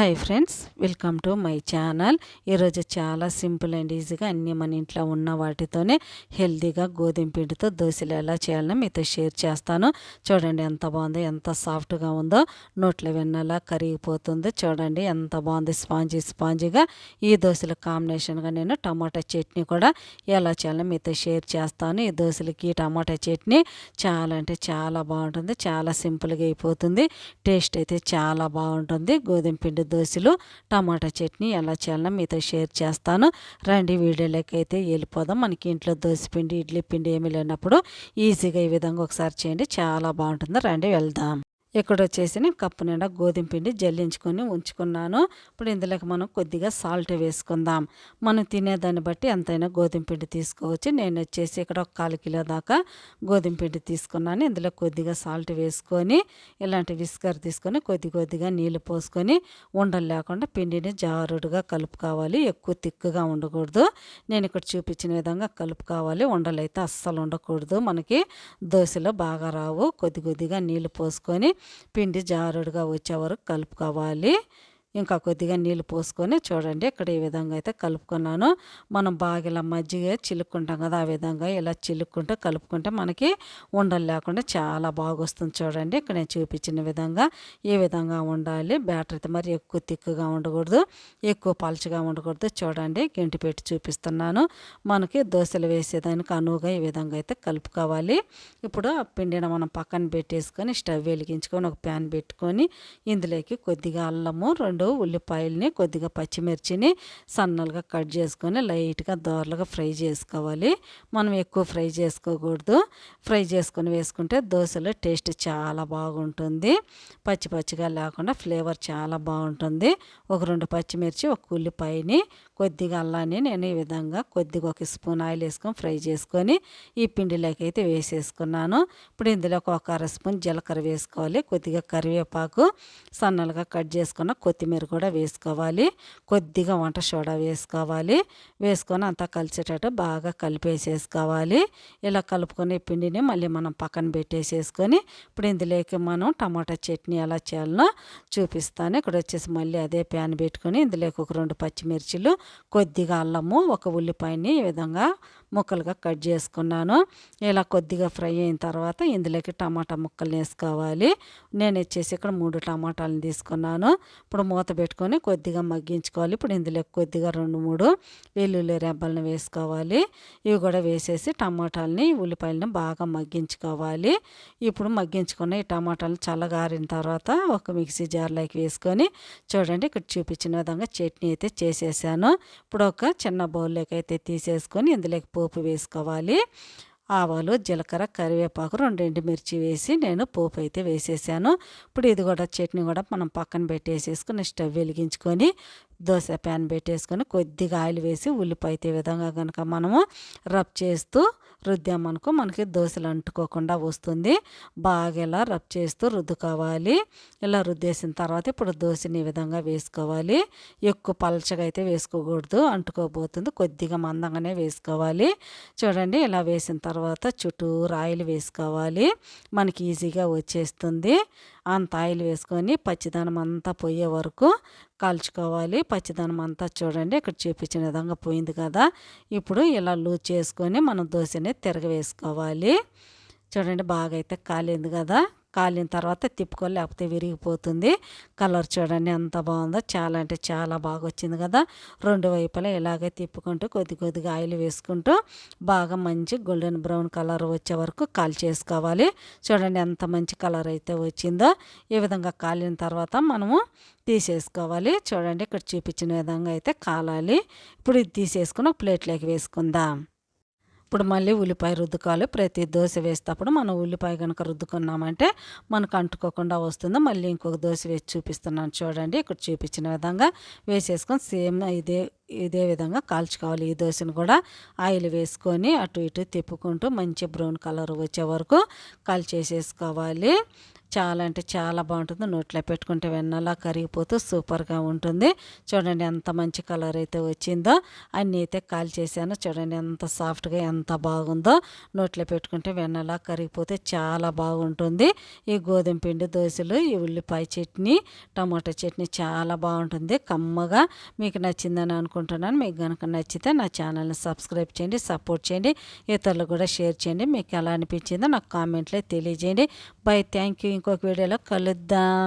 Hi friends welcome to my channel ఈరోజు చాలా simple and ఈజీగా అన్నీ మన ఇంట్లో ఉన్న వాటితోనే హెల్తీగా గోధుమ పిండితో దోశలు ఎలా చేయాలని మీతో షేర్ చేస్తాను. చూడండి ఎంత బాగుందో ఎంత సాఫ్ట్గా ఉందో. నోట్లో విన్నలా కరిగిపోతుంది. చూడండి ఎంత బాగుంది స్పాంజీ స్పాంజీగా. ఈ దోశల కాంబినేషన్గా నేను టమాటా చట్నీ కూడా ఎలా చేయాలో మీతో షేర్ చేస్తాను. ఈ దోశలకి టమాటా చట్నీ చాలా అంటే చాలా బాగుంటుంది. చాలా సింపుల్గా అయిపోతుంది. టేస్ట్ అయితే చాలా బాగుంటుంది. గోధుమ పిండి దోశలు టమాటా చట్నీ ఎలా చేయాలో మీతో షేర్ చేస్తాను. రండి వీడియోలోకి అయితే వెళ్ళిపోదాం. మనకి ఇంట్లో దోశ పిండి ఇడ్లీ పిండి ఏమీ లేనప్పుడు ఈజీగా ఈ విధంగా ఒకసారి చేయండి. చాలా బాగుంటుంది. రండి వెళ్దాం. ఇక్కడ వచ్చేసి నేను కప్పు నిండా గోధుమ పిండి జల్లించుకొని ఉంచుకున్నాను. ఇప్పుడు ఇందులోకి మనం కొద్దిగా సాల్ట్ వేసుకుందాం. మనం తినేదాన్ని బట్టి ఎంతైనా గోధుమ పిండి తీసుకోవచ్చు. నేను వచ్చేసి ఇక్కడ ఒక కాలు కిలో దాకా గోధుమ పిండి తీసుకున్నాను. ఇందులో కొద్దిగా సాల్ట్ వేసుకొని ఇలాంటి విస్కర్ తీసుకొని కొద్ది కొద్దిగా నీళ్ళు పోసుకొని ఉండలు లేకుండా పిండిని జారుడుగా కలుపుకోవాలి ఎక్కువ తిక్కుగా ఉండకూడదు. నేను ఇక్కడ చూపించిన విధంగా కలుపుకోవాలి ఉండలు అయితే అస్సలు ఉండకూడదు. మనకి దోశలో బాగా రావు. కొద్ది కొద్దిగా నీళ్ళు పోసుకొని పిండి జారుడుగా వచ్చే వరకు కలుపుకోవాలి. ఇంకా కొద్దిగా నీళ్ళు పోసుకొని చూడండి ఇక్కడ ఈ విధంగా అయితే కలుపుకున్నాను. మనం బాగా ఇలా మజ్జిగ చిలుక్కుంటాం కదా ఆ విధంగా ఇలా చిలుక్కుంటూ కలుపుకుంటే మనకి ఉండలు లేకుండా చాలా బాగా వస్తుంది చూడండి. ఇక్కడ నేను చూపించిన విధంగా ఈ విధంగా ఉండాలి. బ్యాటర్ అయితే మరి ఎక్కువ తిక్కుగా ఉండకూడదు ఎక్కువ పలుచగా ఉండకూడదు చూడండి. గంటి పెట్టి చూపిస్తున్నాను. మనకి దోశలు వేసేదానికి అనువుగా ఈ విధంగా అయితే కలుపుకోవాలి. ఇప్పుడు ఆ పిండిని మనం పక్కన పెట్టేసుకొని స్టవ్ వెలిగించుకొని ఒక ప్యాన్ పెట్టుకొని ఇందులోకి కొద్దిగా అల్లము రెండు రెండు ఉల్లిపాయలని కొద్దిగా పచ్చిమిర్చిని సన్నలుగా కట్ చేసుకొని లైట్గా దోరలుగా ఫ్రై చేసుకోవాలి. మనం ఎక్కువ ఫ్రై చేసుకోకూడదు. ఫ్రై చేసుకొని వేసుకుంటే దోశలో టేస్ట్ చాలా బాగుంటుంది. పచ్చి పచ్చిగా లేకుండా ఫ్లేవర్ చాలా బాగుంటుంది. ఒక రెండు పచ్చిమిర్చి ఒక ఉల్లిపాయని కొద్దిగా అల్లాన్ని నేను ఈ విధంగా కొద్దిగా ఒక స్పూన్ ఆయిల్ వేసుకొని ఫ్రై చేసుకొని ఈ పిండిలోకి అయితే వేసేసుకున్నాను. ఇప్పుడు ఇందులో ఒక అర స్పూన్ జీలకర్ర వేసుకోవాలి. కొద్దిగా కరివేపాకు సన్నలుగా కట్ చేసుకున్న కొత్తిమీర కొత్తిమీర కూడా వేసుకోవాలి. కొద్దిగా వంట సోడా వేసుకోవాలి. వేసుకొని అంతా కలిసేటట్టు బాగా కలిపేసేసుకోవాలి. ఇలా కలుపుకొని పిండిని మళ్ళీ మనం పక్కన పెట్టేసేసుకొని ఇప్పుడు ఇందులోకి మనం టమాటా చట్నీ ఎలా చేయాలనో చూపిస్తాను. ఇక్కడ వచ్చేసి మళ్ళీ అదే ప్యాన్ పెట్టుకొని ఇందులోకి ఒక రెండు పచ్చిమిర్చిలు కొద్దిగా అల్లము ఒక ఉల్లిపాయని ఈ విధంగా ముక్కలుగా కట్ చేసుకున్నాను. ఇలా కొద్దిగా ఫ్రై అయిన తర్వాత ఇందులోకి టమాటా ముక్కలు వేసుకోవాలి. నేను వచ్చేసి ఇక్కడ మూడు టమాటాలను తీసుకున్నాను. ఇప్పుడు మూత పెట్టుకొని కొద్దిగా మగ్గించుకోవాలి. ఇప్పుడు ఇందులో కొద్దిగా రెండు మూడు వెల్లుల్లి రెబ్బలను వేసుకోవాలి. ఇవి కూడా వేసేసి టమాటాలని ఉల్లిపాయలను బాగా మగ్గించుకోవాలి. ఇప్పుడు మగ్గించుకున్న ఈ టమాటాలు చల్లగారిన తర్వాత ఒక మిక్సీ జార్లోకి వేసుకొని చూడండి ఇక్కడ చూపించిన విధంగా చట్నీ అయితే చేసేసాను. ఇప్పుడు ఒక చిన్న బౌల్లోకి అయితే తీసేసుకొని ఇందులోకి పోపు వేసుకోవాలి. ఆవాలు జీలకర్ర కరివేపాకు రెండు మిర్చి వేసి నేను పోపు అయితే వేసేసాను. ఇప్పుడు ఇది కూడా చట్నీ కూడా మనం పక్కన పెట్టేసేసుకుని స్టవ్ వెలిగించుకొని దోశ ప్యాన్ పెట్టేసుకొని కొద్దిగా ఆయిల్ వేసి ఉల్లిపాయ విధంగా కనుక మనము రబ్ చేస్తూ రుద్దామనుకో మనకి దోశలు అంటుకోకుండా వస్తుంది. బాగా ఇలా రబ్ చేస్తూ రుద్దుకోవాలి. ఇలా రుద్దేసిన తర్వాత ఇప్పుడు దోశని ఈ విధంగా వేసుకోవాలి. ఎక్కువ పలచగా అయితే వేసుకోకూడదు అంటుకోబోతుంది. కొద్దిగా మందంగానే వేసుకోవాలి. చూడండి ఇలా వేసిన తర్వాత చుట్టూరు ఆయిల్ వేసుకోవాలి. మనకి ఈజీగా వచ్చేస్తుంది. అంత ఆయిల్ వేసుకొని పచ్చిదనం అంతా పోయే వరకు కాల్చుకోవాలి. పచ్చిదనం అంతా చూడండి ఇక్కడ చూపించిన విధంగా పోయింది కదా. ఇప్పుడు ఇలా లూజ్ చేసుకొని మనం దోశని తిరగవేసుకోవాలి చూడండి బాగా అయితే కాలింది కదా. కాలిన తర్వాత తిప్పుకొని లేకపోతే విరిగిపోతుంది. కలర్ చూడండి ఎంత బాగుందో. చాలా అంటే చాలా బాగా వచ్చింది కదా. రెండు వైపులా ఇలాగే తిప్పుకుంటూ కొద్ది కొద్దిగా ఆయిల్ వేసుకుంటూ బాగా మంచి గోల్డెన్ బ్రౌన్ కలర్ వచ్చే వరకు కాల్ చేసుకోవాలి. చూడండి ఎంత మంచి కలర్ అయితే వచ్చిందో. ఈ విధంగా కాలిన తర్వాత మనము తీసేసుకోవాలి. చూడండి ఇక్కడ చూపించిన విధంగా అయితే కాలాలి. ఇప్పుడు ఇది తీసేసుకుని ప్లేట్లోకి వేసుకుందాం. ఇప్పుడు మళ్ళీ ఉల్లిపాయ రుద్దుకోవాలి. ప్రతి దోశ వేసేటప్పుడు మనం ఉల్లిపాయ కనుక రుద్దుకున్నామంటే మనకు అంటుకోకుండా వస్తుంది. మళ్ళీ ఇంకొక దోశ వేసి చూపిస్తున్నాను చూడండి. ఇక్కడ చూపించిన విధంగా వేసేసుకొని సేమ్ ఇదే ఇదే విధంగా కాల్చుకోవాలి. ఈ దోశను కూడా ఆయిల్ వేసుకొని అటు ఇటు తిప్పుకుంటూ మంచి బ్రౌన్ కలర్ వచ్చే వరకు కాల్చేసేసుకోవాలి. చాలా అంటే చాలా బాగుంటుంది. నోట్లో పెట్టుకుంటే వెన్నలా కరిగిపోతూ సూపర్గా ఉంటుంది. చూడండి ఎంత మంచి కలర్ అయితే వచ్చిందో. అన్నీ అయితే కాల్ చేశాను. చూడండి ఎంత సాఫ్ట్గా ఎంత బాగుందో. నోట్లో పెట్టుకుంటే వెన్నలా కరిగిపోతే చాలా బాగుంటుంది. ఈ గోధుమ పిండి దోశలు ఈ ఉల్లిపాయ చట్నీ టమాటా చట్నీ చాలా బాగుంటుంది. కమ్మగా మీకు నచ్చిందని అనుకుంటున్నాను. మీకు కనుక నచ్చితే నా ఛానల్ని సబ్స్క్రైబ్ చేయండి సపోర్ట్ చేయండి ఇతరులు కూడా షేర్ చేయండి. మీకు ఎలా అనిపించిందో నాకు కామెంట్లో తెలియజేయండి. బై. థ్యాంక్ యూ ఇంకొక వీడియోలో కలుద్దాం.